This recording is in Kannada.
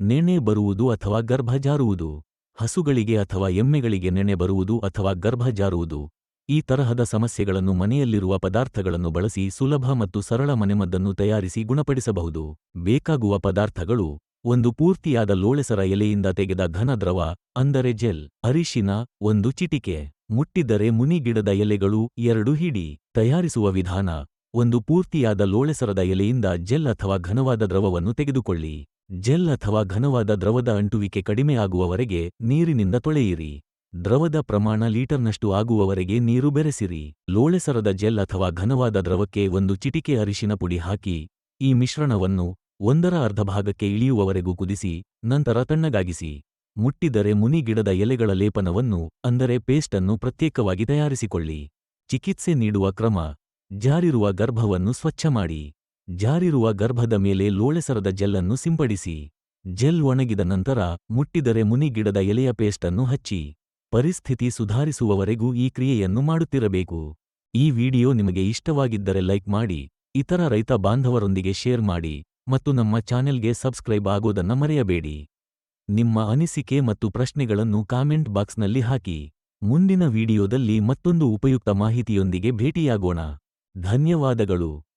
ನೆನೆ ಬರುವುದು ಅಥವಾ ಗರ್ಭ ಜಾರುವುದು ಹಸುಗಳಿಗೆ ಅಥವಾ ಎಮ್ಮೆಗಳಿಗೆ ನೆನೆ ಬರುವುದು ಅಥವಾ ಗರ್ಭ ಜಾರುವುದು ಈ ತರಹದ ಸಮಸ್ಯೆಗಳನ್ನು ಮನೆಯಲ್ಲಿರುವ ಪದಾರ್ಥಗಳನ್ನು ಬಳಸಿ ಸುಲಭ ಮತ್ತು ಸರಳ ಮನೆಮದ್ದನ್ನು ತಯಾರಿಸಿ ಗುಣಪಡಿಸಬಹುದು. ಬೇಕಾಗುವ ಪದಾರ್ಥಗಳು, ಒಂದು ಪೂರ್ತಿಯಾದ ಲೋಳೆಸರ ಎಲೆಯಿಂದ ತೆಗೆದ ಘನದ್ರವ, ಅಂದರೆ ಜೆಲ್, ಅರಿಶಿನ, ಒಂದು ಚಿಟಿಕೆ, ಮುಟ್ಟಿದರೆ ಮುನಿ ಗಿಡದ ಎಲೆಗಳು, ಎರಡು ಹಿಡಿ, ತಯಾರಿಸುವ ವಿಧಾನ ಒಂದು ಪೂರ್ತಿಯಾದ ಲೋಳೆಸರದ ಎಲೆಯಿಂದ ಜೆಲ್ ಅಥವಾ ಘನವಾದ ದ್ರವವನ್ನು ತೆಗೆದುಕೊಳ್ಳಿ. ಜೆಲ್ ಅಥವಾ ಘನವಾದ ದ್ರವದ ಅಂಟುವಿಕೆ ಕಡಿಮೆ ಆಗುವವರೆಗೆ ನೀರಿನಿಂದ ತೊಳೆಯಿರಿ. ದ್ರವದ ಪ್ರಮಾಣ ಲೀಟರ್ನಷ್ಟು ಆಗುವವರೆಗೆ ನೀರು ಬೆರೆಸಿರಿ. ಲೋಳೆಸರದ ಜೆಲ್ ಅಥವಾ ಘನವಾದ ದ್ರವಕ್ಕೆ ಒಂದು ಚಿಟಿಕೆ ಅರಿಶಿನ ಪುಡಿ ಹಾಕಿ, ಈ ಮಿಶ್ರಣವನ್ನು ಒಂದರ ಅರ್ಧ ಭಾಗಕ್ಕೆ ಇಳಿಯುವವರೆಗೂ ಕುದಿಸಿ, ನಂತರ ತಣ್ಣಗಾಗಿಸಿ. ಮುಟ್ಟಿದರೆ ಮುನಿ ಗಿಡದ ಎಲೆಗಳ ಲೇಪನವನ್ನು, ಅಂದರೆ ಪೇಸ್ಟನ್ನು ಪ್ರತ್ಯೇಕವಾಗಿ ತಯಾರಿಸಿಕೊಳ್ಳಿ. ಚಿಕಿತ್ಸೆ ನೀಡುವ ಕ್ರಮ ಜಾರಿರುವ ಗರ್ಭವನ್ನು ಸ್ವಚ್ಛ ಮಾಡಿ. ಜಾರಿರುವ ಗರ್ಭದ ಮೇಲೆ ಲೋಳೆಸರದ ಜೆಲ್ಲನ್ನು ಸಿಂಪಡಿಸಿ. ಜೆಲ್ ಒಣಗಿದ ನಂತರ ಮುಟ್ಟಿದರೆ ಮುನಿಗಿಡದ ಎಲೆಯ ಪೇಸ್ಟನ್ನು ಹಚ್ಚಿ. ಪರಿಸ್ಥಿತಿ ಸುಧಾರಿಸುವವರೆಗೂ ಈ ಕ್ರಿಯೆಯನ್ನು ಮಾಡುತ್ತಿರಬೇಕು. ಈ ವಿಡಿಯೋ ನಿಮಗೆ ಇಷ್ಟವಾಗಿದ್ದರೆ ಲೈಕ್ ಮಾಡಿ, ಇತರ ರೈತ ಬಾಂಧವರೊಂದಿಗೆ ಶೇರ್ ಮಾಡಿ ಮತ್ತು ನಮ್ಮ ಚಾನೆಲ್ಗೆ ಸಬ್ಸ್ಕ್ರೈಬ್ ಆಗೋದನ್ನ ಮರೆಯಬೇಡಿ. ನಿಮ್ಮ ಅನಿಸಿಕೆ ಮತ್ತು ಪ್ರಶ್ನೆಗಳನ್ನು ಕಾಮೆಂಟ್ ಬಾಕ್ಸ್ನಲ್ಲಿ ಹಾಕಿ. ಮುಂದಿನ ವಿಡಿಯೋದಲ್ಲಿ ಮತ್ತೊಂದು ಉಪಯುಕ್ತ ಮಾಹಿತಿಯೊಂದಿಗೆ ಭೇಟಿಯಾಗೋಣ. ಧನ್ಯವಾದಗಳು.